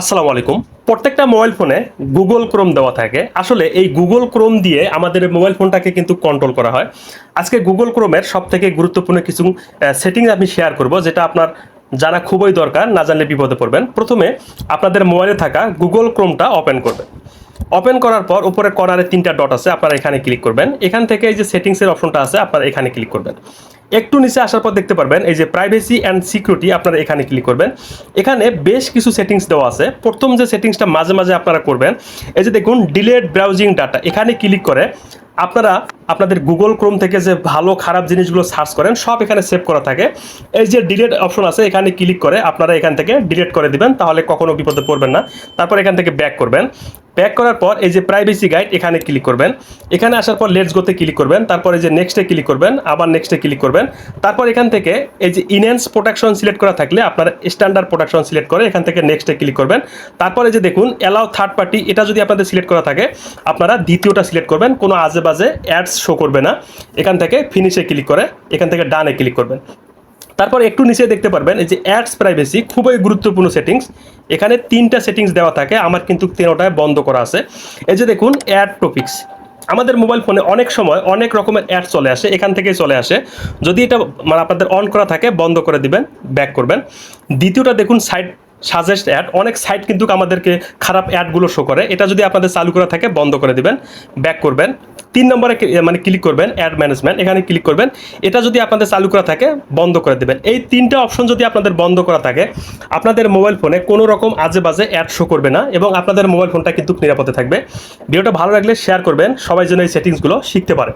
আসসালামু আলাইকুম। প্রত্যেকটা মোবাইল ফোনে গুগল ক্রোম দেওয়া থাকে। আসলে এই গুগল ক্রোম দিয়ে আমাদের মোবাইল ফোনটাকে কিন্তু কন্ট্রোল করা হয়। আজকে গুগল ক্রোমের সব থেকে গুরুত্বপূর্ণ কিছু সেটিংস আমি শেয়ার করব, যেটা আপনার জানা খুবই দরকার, না জানলে বিপদে পড়বেন। প্রথমে আপনাদের মোবাইলে থাকা গুগল ক্রোমটা ওপেন করবেন ওপেন করার পর উপরে কর্নারে তিনটা ডট আছে, আপনারা এখানে ক্লিক করবেন। এখান থেকে এই যে সেটিংসের অপশনটা আছে, আপনারা এখানে ক্লিক করবেন। একটু নিচে আসার পর দেখতে পারবেন, এই যে প্রাইভেসি অ্যান্ড সিকিউরিটি আপনারা এখানে ক্লিক করবেন। এখানে বেশ কিছু সেটিংস দেওয়া আছে। প্রথম যে সেটিংসটা মাঝে মাঝে আপনারা করবেন, এই যে দেখুন ডিলেট ব্রাউজিং ডাটা এখানে ক্লিক করে আপনারা আপনাদের গুগল ক্রোম থেকে যে ভালো, খারাপ জিনিসগুলো সার্চ করেন, সব এখানে সেভ করা থাকে। এই যে ডিলেট অপশন আছে, এখানে ক্লিক করে আপনারা এখান থেকে ডিলেট করে দিবেন, তাহলে কখনো বিপদে পড়বেন না। তারপর এখান থেকে ব্যাক করবেন। ব্যাক করার পর এই যে প্রাইভেসি গাইড এখানে ক্লিক করবেন। এখানে আসার পর লেটস গোতে ক্লিক করবেন। তারপর এই যে নেক্সটে ক্লিক করবেন, আবার নেক্সটে ক্লিক করবেন। তারপর এখান থেকে এই যে ইনহ্যান্স প্রোটেকশন সিলেক্ট করা থাকলে আপনার স্ট্যান্ডার্ড প্রোটেকশন সিলেক্ট করে এখান থেকে নেক্সটে ক্লিক করবেন। তারপরে যে দেখুন অ্যালাউ থার্ড পার্টি এটা যদি আপনাদের সিলেক্ট করা থাকে, আপনারা দ্বিতীয়টা সিলেক্ট করবেন। কোনো আজে বাজে অ্যাডস শো করবে না। এখান থেকে ফিনিশে ক্লিক করে, এখান থেকে ডানে ক্লিক করবেন। তারপর একটু নিচে দেখতে পারবেন, এই যে অ্যাডস প্রাইভেসি খুবই গুরুত্বপূর্ণ সেটিংস এখানে তিনটা সেটিংস দেওয়া থাকে, আমার কিন্তু তিনোটায় বন্ধ করা আছে। এই যে দেখুন অ্যাড টপিক্স আমাদের মোবাইল ফোনে অনেক সময় অনেক রকমের অ্যাড চলে আসে, এখান থেকেই চলে আসে। যদি এটা মানে আপনাদের অন করা থাকে, বন্ধ করে দিবেন ব্যাক করবেন। দ্বিতীয়টা দেখুন সাইড সাজেস্ট অ্যাড অনেক সাইট কিন্তু আমাদেরকে খারাপ অ্যাডগুলো শো করে। এটা যদি আপনাদের চালু করা থাকে, বন্ধ করে দিবেন ব্যাক করবেন। তিন নম্বরে মানে ক্লিক করবেন অ্যাড ম্যানেজমেন্ট এখানে ক্লিক করবেন। এটা যদি আপনাদের চালু করা থাকে, বন্ধ করে দেবেন। এই তিনটা অপশন যদি আপনাদের বন্ধ করা থাকে, আপনাদের মোবাইল ফোনে কোনো রকম আজে বাজে অ্যাড শো করবে না এবং আপনাদের মোবাইল ফোনটা কিন্তু নিরাপদে থাকবে। ভিডিওটা ভালো লাগলে শেয়ার করবেন, সবাই যেন এই সেটিংসগুলো শিখতে পারে।